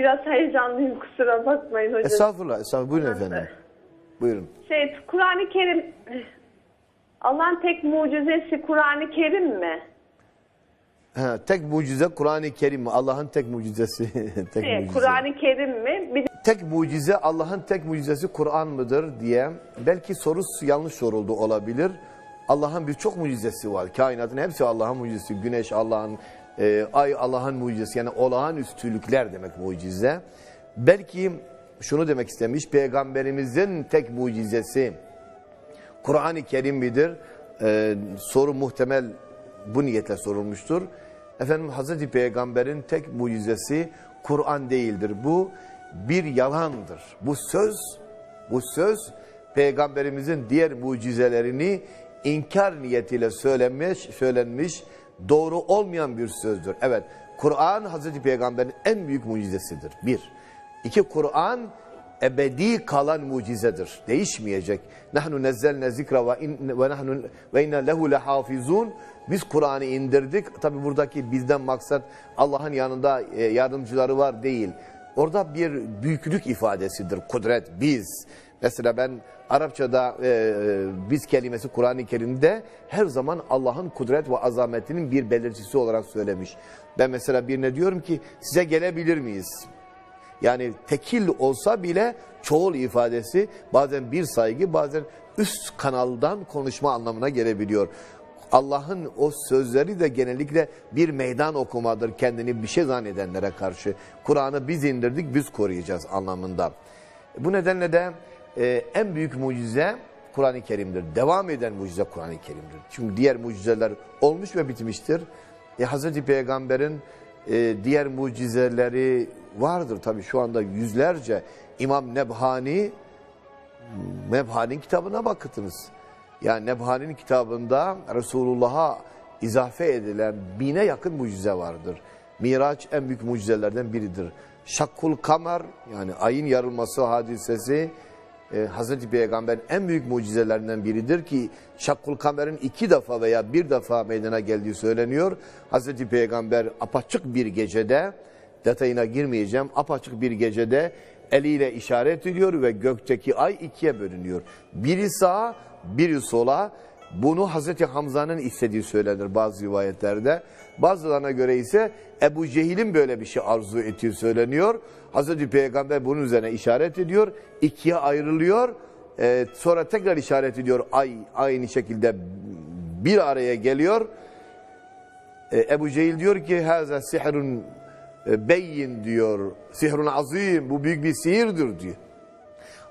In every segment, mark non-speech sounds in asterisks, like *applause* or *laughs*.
Biraz heyecanlıyım kusura bakmayın hocam. Estağfurullah, estağfurullah. Buyurun efendim. Buyurun. Şey Kur'an-ı Kerim Allah'ın tek mucizesi Kur'an-ı Kerim mi? Ha, tek mucize Kur'an-ı Kerim mi? Allah'ın tek mucizesi. *laughs* tek Şey, mucize. Kur'an-ı Kerim mi? Bir de Tek mucize Allah'ın tek mucizesi Kur'an mıdır diye belki soru yanlış soruldu olabilir. Allah'ın birçok mucizesi var. Kainatın hepsi Allah'ın mucizesi. Güneş Allah'ın, e, ay Allah'ın mucizesi. Yani olağanüstülükler demek mucize. Belki şunu demek istemiş. Peygamberimizin tek mucizesi Kur'an-ı Kerim midir? Ee, soru muhtemel bu niyetle sorulmuştur. Efendim Hazreti Peygamber'in tek mucizesi Kur'an değildir. Bu bir yalandır. Bu söz, bu söz Peygamberimizin diğer mucizelerini inkar niyetiyle söylenmiş, söylenmiş doğru olmayan bir sözdür. Evet, Kur'an Hazreti Peygamber'in en büyük mucizesidir. Bir. İki, Kur'an ebedi kalan mucizedir. Değişmeyecek. Nahnu nezzelne zikra ve ve nahnu ve inna lehu lehafizun. Biz Kur'an'ı indirdik. Tabi buradaki bizden maksat Allah'ın yanında e, yardımcıları var değil. Orada bir büyüklük ifadesidir. Kudret, biz. Mesela ben Arapçada e, e, biz kelimesi Kur'an-ı Kerim'de her zaman Allah'ın kudret ve azametinin bir belirtisi olarak söylemiş. Ben mesela birine diyorum ki size gelebilir miyiz? Yani tekil olsa bile çoğul ifadesi bazen bir saygı bazen üst kanaldan konuşma anlamına gelebiliyor. Allah'ın o sözleri de genellikle bir meydan okumadır kendini bir şey zannedenlere karşı. Kur'an'ı biz indirdik biz koruyacağız anlamında. Bu nedenle de e, en büyük mucize Kur'an-ı Kerim'dir. Devam eden mucize Kur'an-ı Kerim'dir. Çünkü diğer mucizeler olmuş ve bitmiştir. E, Hazreti Peygamber'in e, diğer mucizeleri vardır tabii şu anda yüzlerce. İmam Nebhani, Nebhani'nin kitabına bakıtınız. Yani Nebhani'nin kitabında Resulullah'a izafe edilen bine yakın mucize vardır. Miraç en büyük mucizelerden biridir. Şakkul Kamer yani ayın yarılması hadisesi e, Hazreti Peygamber'in en büyük mucizelerinden biridir ki Şakkul Kamer'in iki defa veya bir defa meydana geldiği söyleniyor. Hazreti Peygamber apaçık bir gecede detayına girmeyeceğim apaçık bir gecede eliyle işaret ediyor ve gökteki ay ikiye bölünüyor. Biri sağa biri sola bunu Hazreti Hamza'nın istediği söylenir bazı rivayetlerde. Bazılarına göre ise Ebu Cehil'in böyle bir şey arzu ettiği söyleniyor. Hazreti Peygamber bunun üzerine işaret ediyor. ikiye ayrılıyor. Ee, sonra tekrar işaret ediyor. Ay aynı şekilde bir araya geliyor. Ee, Ebu Cehil diyor ki Haza sihrun e, beyin diyor. Sihrun azim bu büyük bir sihirdir diyor.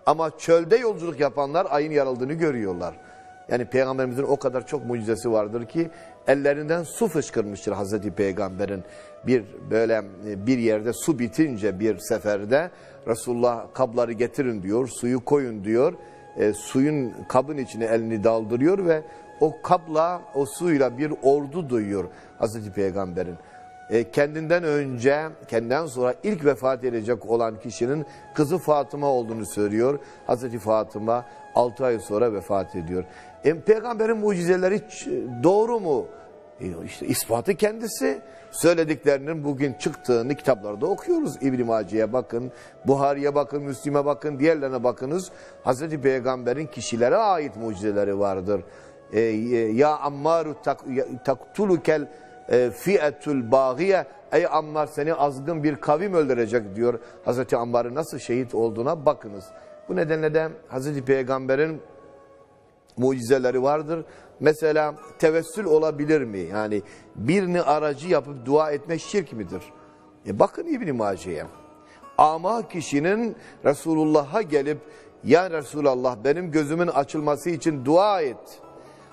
Ama çölde yolculuk yapanlar ayın yarıldığını görüyorlar. Yani peygamberimizin o kadar çok mucizesi vardır ki ellerinden su fışkırmıştır Hazreti Peygamber'in. Bir böyle e, bir yerde su bitince bir seferde Resulullah kabları getirin diyor, suyu koyun diyor. E, suyun kabın içine elini daldırıyor ve o kabla o suyla bir ordu duyuyor Hazreti Peygamber'in. E, kendinden önce, kendinden sonra ilk vefat edecek olan kişinin kızı Fatıma olduğunu söylüyor. Hazreti Fatıma 6 ay sonra vefat ediyor. E, peygamberin mucizeleri doğru mu? E, işte ispatı kendisi. Söylediklerinin bugün çıktığını kitaplarda okuyoruz. İbn-i Mace'ye bakın, Buhari'ye bakın, Müslim'e bakın, diğerlerine bakınız. Hazreti Peygamber'in kişilere ait mucizeleri vardır. E, e, ya ammaru tak, taktulukel e, fi'etul bağiye ey Ammar seni azgın bir kavim öldürecek diyor. Hazreti Ammar'ın nasıl şehit olduğuna bakınız. Bu nedenle de Hazreti Peygamber'in mucizeleri vardır. Mesela tevessül olabilir mi? Yani birini aracı yapıp dua etmek şirk midir? E bakın İbn-i Mace'ye. Ama kişinin Resulullah'a gelip ya Resulallah benim gözümün açılması için dua et.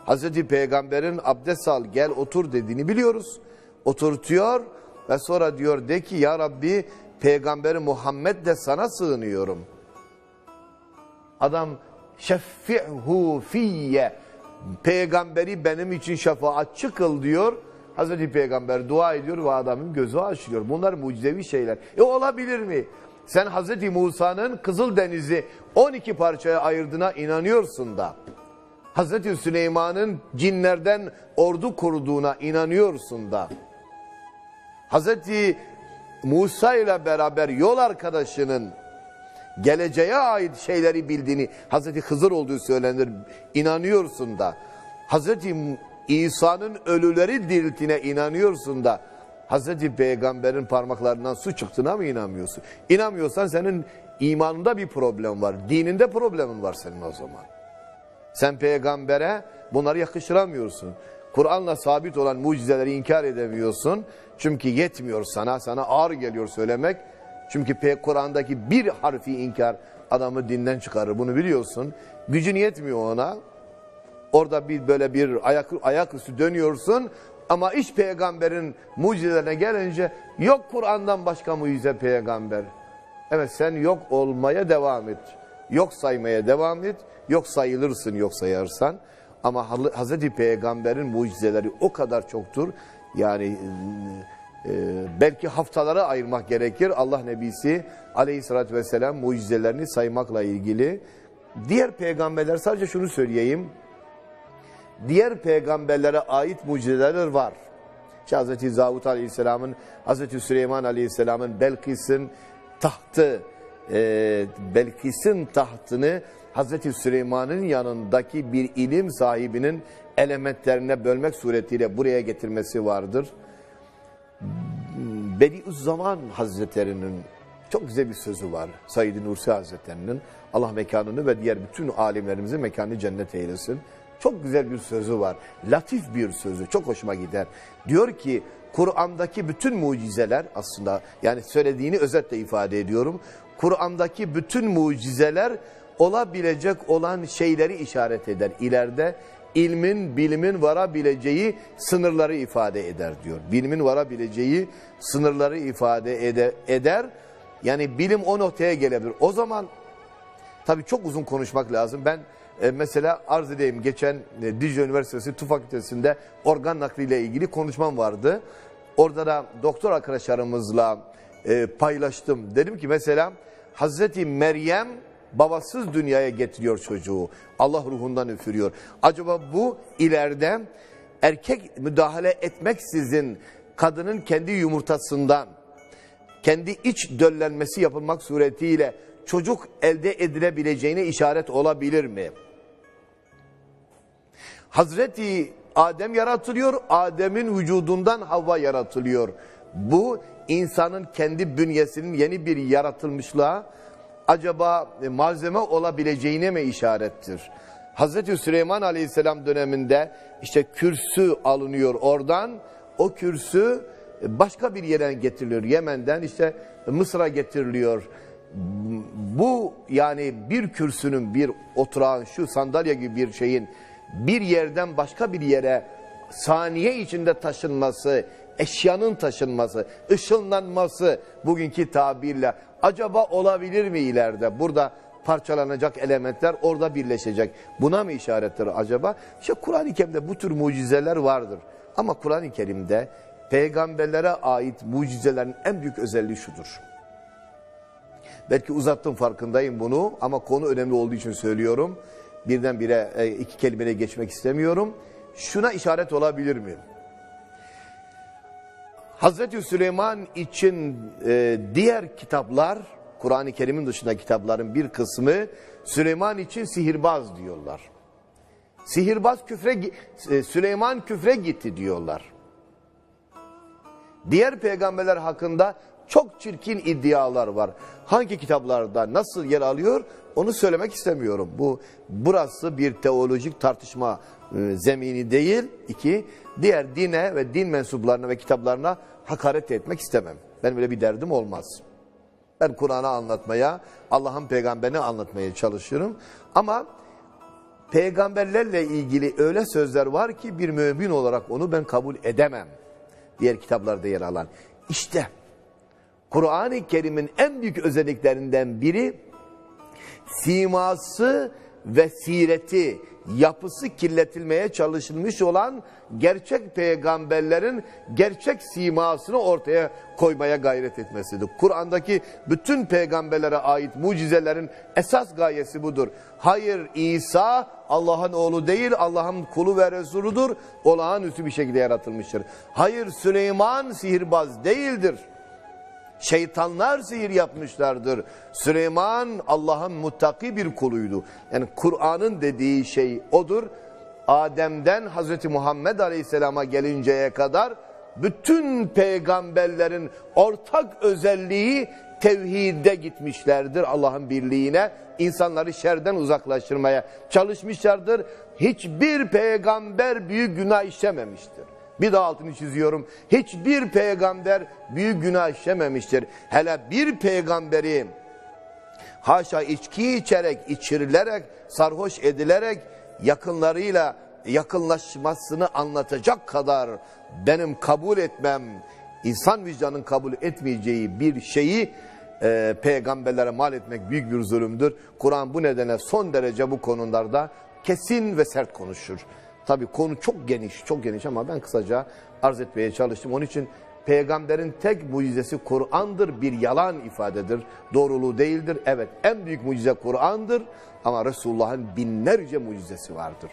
Hazreti Peygamber'in abdest al gel otur dediğini biliyoruz. Oturtuyor ve sonra diyor de ki ya Rabbi Peygamberi Muhammed de sana sığınıyorum. Adam şeffi'hu fiyye peygamberi benim için şefaatçi kıl diyor. Hazreti Peygamber dua ediyor ve adamın gözü açılıyor. Bunlar mucizevi şeyler. E olabilir mi? Sen Hazreti Musa'nın Kızıldeniz'i 12 parçaya ayırdığına inanıyorsun da. Hazreti Süleyman'ın cinlerden ordu kurduğuna inanıyorsun da. Hazreti Musa ile beraber yol arkadaşının geleceğe ait şeyleri bildiğini Hazreti Hızır olduğu söylenir. İnanıyorsun da Hazreti İsa'nın ölüleri diriltine inanıyorsun da Hazreti Peygamber'in parmaklarından su çıktığına mı inanmıyorsun? İnanmıyorsan senin imanında bir problem var. Dininde problemin var senin o zaman. Sen peygambere bunları yakıştıramıyorsun. Kur'an'la sabit olan mucizeleri inkar edemiyorsun. Çünkü yetmiyor sana, sana ağır geliyor söylemek. Çünkü Kur'an'daki bir harfi inkar adamı dinden çıkarır. Bunu biliyorsun. Gücün yetmiyor ona. Orada bir böyle bir ayak ayaküstü dönüyorsun. Ama iş peygamberin mucizelerine gelince yok Kur'an'dan başka mucize peygamber. Evet sen yok olmaya devam et. Yok saymaya devam et. Yok sayılırsın yok sayarsan. Ama Hazreti Peygamber'in mucizeleri o kadar çoktur. Yani e, belki haftalara ayırmak gerekir. Allah Nebisi aleyhissalatü vesselam mucizelerini saymakla ilgili. Diğer peygamberler sadece şunu söyleyeyim. Diğer peygamberlere ait mucizeler var. İşte Hazreti Zavut Aleyhisselam'ın, Hazreti Süleyman Aleyhisselam'ın Belkis'in tahtı, e, Belkis'in tahtını Hazreti Süleyman'ın yanındaki bir ilim sahibinin elementlerine bölmek suretiyle buraya getirmesi vardır. Bediüzzaman Hazretleri'nin çok güzel bir sözü var. Said-i Nursi Hazretleri'nin Allah mekanını ve diğer bütün alimlerimizin mekanını cennet eylesin. Çok güzel bir sözü var. Latif bir sözü. Çok hoşuma gider. Diyor ki Kur'an'daki bütün mucizeler aslında yani söylediğini özetle ifade ediyorum. Kur'an'daki bütün mucizeler olabilecek olan şeyleri işaret eder. İleride ilmin, bilimin varabileceği sınırları ifade eder diyor. Bilimin varabileceği sınırları ifade ede- eder. Yani bilim o noktaya gelebilir. O zaman tabii çok uzun konuşmak lazım. Ben e, mesela arz edeyim geçen e, Dicle Üniversitesi Tıp Fakültesi'nde organ nakliyle ilgili konuşmam vardı. Orada da doktor arkadaşlarımızla e, paylaştım. Dedim ki mesela Hazreti Meryem babasız dünyaya getiriyor çocuğu. Allah ruhundan üfürüyor. Acaba bu ileride erkek müdahale etmeksizin kadının kendi yumurtasından kendi iç döllenmesi yapılmak suretiyle çocuk elde edilebileceğine işaret olabilir mi? Hazreti Adem yaratılıyor, Adem'in vücudundan Havva yaratılıyor. Bu insanın kendi bünyesinin yeni bir yaratılmışlığa acaba e, malzeme olabileceğine mi işarettir? Hazreti Süleyman Aleyhisselam döneminde işte kürsü alınıyor oradan. O kürsü e, başka bir yerden getiriliyor. Yemen'den işte Mısır'a getiriliyor. Bu yani bir kürsünün bir oturağın şu sandalye gibi bir şeyin bir yerden başka bir yere saniye içinde taşınması, eşyanın taşınması, ışınlanması bugünkü tabirle acaba olabilir mi ileride? Burada parçalanacak elementler orada birleşecek. Buna mı işarettir acaba? İşte Kur'an-ı Kerim'de bu tür mucizeler vardır. Ama Kur'an-ı Kerim'de peygamberlere ait mucizelerin en büyük özelliği şudur. Belki uzattım farkındayım bunu ama konu önemli olduğu için söylüyorum. Birdenbire e, iki kelimeye geçmek istemiyorum. Şuna işaret olabilir mi? Hazreti Süleyman için e, diğer kitaplar, Kur'an-ı Kerim'in dışında kitapların bir kısmı Süleyman için sihirbaz diyorlar. Sihirbaz küfre, e, Süleyman küfre gitti diyorlar. Diğer peygamberler hakkında çok çirkin iddialar var. Hangi kitaplarda nasıl yer alıyor onu söylemek istemiyorum. Bu burası bir teolojik tartışma e, zemini değil. İki, diğer dine ve din mensuplarına ve kitaplarına hakaret etmek istemem. Benim öyle bir derdim olmaz. Ben Kur'an'ı anlatmaya, Allah'ın peygamberini anlatmaya çalışırım. Ama peygamberlerle ilgili öyle sözler var ki bir mümin olarak onu ben kabul edemem. Diğer kitaplarda yer alan. İşte Kur'an-ı Kerim'in en büyük özelliklerinden biri siması ve sireti, yapısı kirletilmeye çalışılmış olan gerçek peygamberlerin gerçek simasını ortaya koymaya gayret etmesidir. Kur'an'daki bütün peygamberlere ait mucizelerin esas gayesi budur. Hayır İsa Allah'ın oğlu değil, Allah'ın kulu ve Resuludur. Olağanüstü bir şekilde yaratılmıştır. Hayır Süleyman sihirbaz değildir. Şeytanlar sihir yapmışlardır. Süleyman Allah'ın muttaki bir kuluydu. Yani Kur'an'ın dediği şey odur. Adem'den Hazreti Muhammed Aleyhisselam'a gelinceye kadar bütün peygamberlerin ortak özelliği tevhide gitmişlerdir Allah'ın birliğine. insanları şerden uzaklaştırmaya çalışmışlardır. Hiçbir peygamber büyük günah işlememiştir. Bir daha altını çiziyorum. Hiçbir peygamber büyük günah işlememiştir. Hele bir peygamberi haşa içki içerek, içirilerek, sarhoş edilerek yakınlarıyla yakınlaşmasını anlatacak kadar benim kabul etmem, insan vicdanın kabul etmeyeceği bir şeyi e, peygamberlere mal etmek büyük bir zulümdür. Kur'an bu nedenle son derece bu konularda kesin ve sert konuşur. Tabii konu çok geniş, çok geniş ama ben kısaca arz etmeye çalıştım. Onun için peygamberin tek mucizesi Kur'an'dır, bir yalan ifadedir, doğruluğu değildir. Evet en büyük mucize Kur'an'dır ama Resulullah'ın binlerce mucizesi vardır.